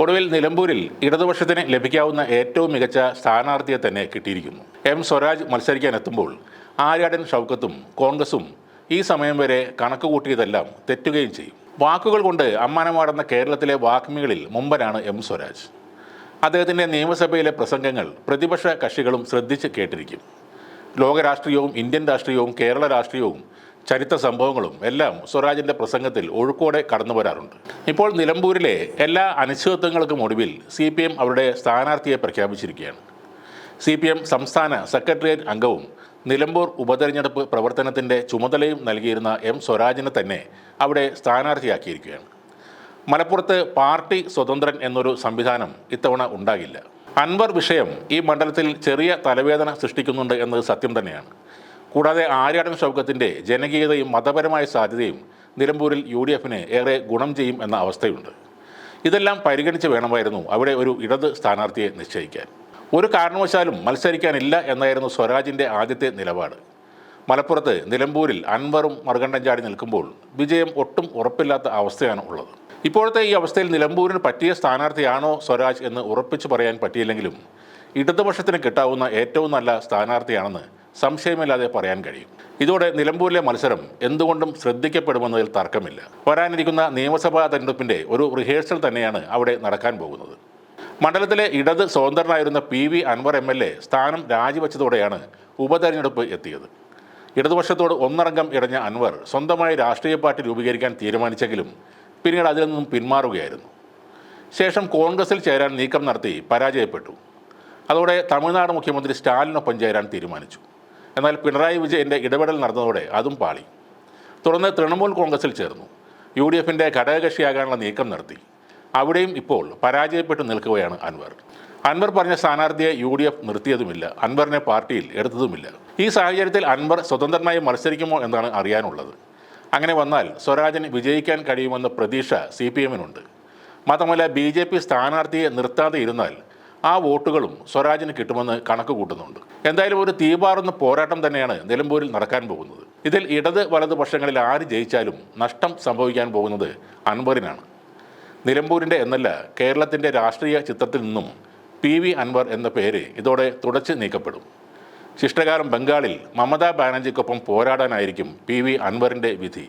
ഒടുവിൽ നിലമ്പൂരിൽ ഇടതുപക്ഷത്തിന് ലഭിക്കാവുന്ന ഏറ്റവും മികച്ച സ്ഥാനാർത്ഥിയെ തന്നെ കിട്ടിയിരിക്കുന്നു. എം സ്വരാജ് മത്സരിക്കാൻ എത്തുമ്പോൾ ആര്യാടൻ ഷൗക്കത്തും കോൺഗ്രസും ഈ സമയം വരെ കണക്ക് കൂട്ടിയതെല്ലാം തെറ്റുകയും ചെയ്യും. വാക്കുകൾ കൊണ്ട് അമ്മാനമാടുന്ന കേരളത്തിലെ വാഗ്മികളിൽ മുമ്പനാണ് എം സ്വരാജ്. അദ്ദേഹത്തിന്റെ നിയമസഭയിലെ പ്രസംഗങ്ങൾ പ്രതിപക്ഷ കക്ഷികളും ശ്രദ്ധിച്ച് കേട്ടിരിക്കും. ലോകരാഷ്ട്രീയവും ഇന്ത്യൻ രാഷ്ട്രീയവും കേരള രാഷ്ട്രീയവും ചരിത്ര സംഭവങ്ങളും എല്ലാം സ്വരാജിന്റെ പ്രസംഗത്തിൽ ഒഴുക്കോടെ കടന്നു വരാറുണ്ട്. ഇപ്പോൾ നിലമ്പൂരിലെ എല്ലാ അനിശ്ചിതത്വങ്ങൾക്കും ഒടുവിൽ സി പി എം അവരുടെ സ്ഥാനാർത്ഥിയെ പ്രഖ്യാപിച്ചിരിക്കുകയാണ്. സി പി എം സംസ്ഥാന സെക്രട്ടേറിയറ്റ് അംഗവും നിലമ്പൂർ ഉപതെരഞ്ഞെടുപ്പ് പ്രവർത്തനത്തിന്റെ ചുമതലയും നൽകിയിരുന്ന എം സ്വരാജിനെ തന്നെ അവിടെ സ്ഥാനാർത്ഥിയാക്കിയിരിക്കുകയാണ്. മലപ്പുറത്ത് പാർട്ടി സ്വതന്ത്രൻ എന്നൊരു സംവിധാനം ഇത്തവണ ഉണ്ടാകില്ല. അൻവർ വിഷയം ഈ മണ്ഡലത്തിൽ ചെറിയ തലവേദന സൃഷ്ടിക്കുന്നുണ്ട് എന്നത് സത്യം തന്നെയാണ്. കൂടാതെ ആര്യാടൻ ഷൗക്കത്തിന്റെ ജനകീയതയും മതപരമായ സാധ്യതയും നിലമ്പൂരിൽ യു ഡി എഫിന് ഏറെ ഗുണം ചെയ്യും എന്ന അവസ്ഥയുണ്ട്. ഇതെല്ലാം പരിഗണിച്ച് വേണമായിരുന്നു അവിടെ ഒരു ഇടത് സ്ഥാനാർത്ഥിയെ നിശ്ചയിക്കാൻ. ഒരു കാരണവശാലും മത്സരിക്കാനില്ല എന്നായിരുന്നു സ്വരാജിന്റെ ആദ്യത്തെ നിലപാട്. മലപ്പുറത്ത് നിലമ്പൂരിൽ അൻവറും മറുകണ്ഠം ചാടി നിൽക്കുമ്പോൾ വിജയം ഒട്ടും ഉറപ്പില്ലാത്ത അവസ്ഥയാണ് ഉള്ളത്. ഇപ്പോഴത്തെ ഈ അവസ്ഥയിൽ നിലമ്പൂരിന് പറ്റിയ സ്ഥാനാർത്ഥിയാണോ സ്വരാജ് എന്ന് ഉറപ്പിച്ചു പറയാൻ പറ്റിയില്ലെങ്കിലും ഇടതുപക്ഷത്തിന് കിട്ടാവുന്ന ഏറ്റവും നല്ല സ്ഥാനാർത്ഥിയാണെന്ന് സംശയമില്ലാതെ പറയാൻ കഴിയും. ഇതോടെ നിലമ്പൂരിലെ മത്സരം എന്തുകൊണ്ടും ശ്രദ്ധിക്കപ്പെടുമെന്നതിൽ തർക്കമില്ല. വരാനിരിക്കുന്ന നിയമസഭാ തെരഞ്ഞെടുപ്പിന്റെ ഒരു റിഹേഴ്സൽ തന്നെയാണ് അവിടെ നടക്കാൻ പോകുന്നത്. മണ്ഡലത്തിലെ ഇടത് സ്വതന്ത്രനായിരുന്ന P V Anvar M L A സ്ഥാനം രാജിവെച്ചതോടെയാണ് ഉപതെരഞ്ഞെടുപ്പ് എത്തിയത്. ഇടതുപക്ഷത്തോട് ഒന്നടങ്കം ഇടഞ്ഞ അൻവർ സ്വന്തമായി രാഷ്ട്രീയ പാർട്ടി രൂപീകരിക്കാൻ തീരുമാനിച്ചെങ്കിലും പിന്നീട് അതിൽ നിന്നും പിന്മാറുകയായിരുന്നു. ശേഷം കോൺഗ്രസിൽ ചേരാൻ നീക്കം നടത്തി പരാജയപ്പെട്ടു. അതോടെ തമിഴ്നാട് മുഖ്യമന്ത്രി സ്റ്റാലിനൊപ്പം ചേരാൻ തീരുമാനിച്ചു. എന്നാൽ പിണറായി വിജയന്റെ ഇടപെടൽ നടന്നതോടെ അതും പാളി. തുടർന്ന് തൃണമൂൽ കോൺഗ്രസിൽ ചേർന്നു. യു ഡി എഫിന്റെ ഘടകകക്ഷിയാകാനുള്ള നീക്കം നടത്തി അവിടെയും ഇപ്പോൾ പരാജയപ്പെട്ടു നിൽക്കുകയാണ് അൻവർ. അൻവർ പറഞ്ഞ സ്ഥാനാർത്ഥിയെ യു ഡി എഫ് നിർത്തിയതുമില്ല. അൻവറിനെ പാർട്ടിയിൽ എടുത്തതുമില്ല. ഈ സാഹചര്യത്തിൽ അൻവർ സ്വതന്ത്രനായി മത്സരിക്കുമോ എന്നാണ് അറിയാനുള്ളത്. അങ്ങനെ വന്നാൽ സ്വരാജിന് വിജയിക്കാൻ കഴിയുമെന്ന പ്രതീക്ഷ സി പി എമ്മിനുണ്ട്. മാത്രമല്ല ബി ജെ പി സ്ഥാനാർത്ഥിയെ നിർത്താതെ ഇരുന്നാൽ ആ വോട്ടുകളും സ്വരാജിന് കിട്ടുമെന്ന് കണക്ക് കൂട്ടുന്നുണ്ട്. എന്തായാലും ഒരു തീപാറുന്ന പോരാട്ടം തന്നെയാണ് നിലമ്പൂരിൽ നടക്കാൻ പോകുന്നത്. ഇതിൽ ഇടത് വലത് പക്ഷങ്ങളിൽ ആര് ജയിച്ചാലും നഷ്ടം സംഭവിക്കാൻ പോകുന്നത് അൻവറിനാണ്. നിലമ്പൂരിന്റെ എന്നല്ല കേരളത്തിന്റെ രാഷ്ട്രീയ ചിത്രത്തിൽ നിന്നും പി വി അൻവർ എന്ന പേര് ഇതോടെ തുടച്ച് നീക്കപ്പെടും. ശിഷ്ടകാലം ബംഗാളിൽ മമതാ ബാനർജിക്കൊപ്പം പോരാടാനായിരിക്കും പി വി അൻവറിന്റെ വിധി.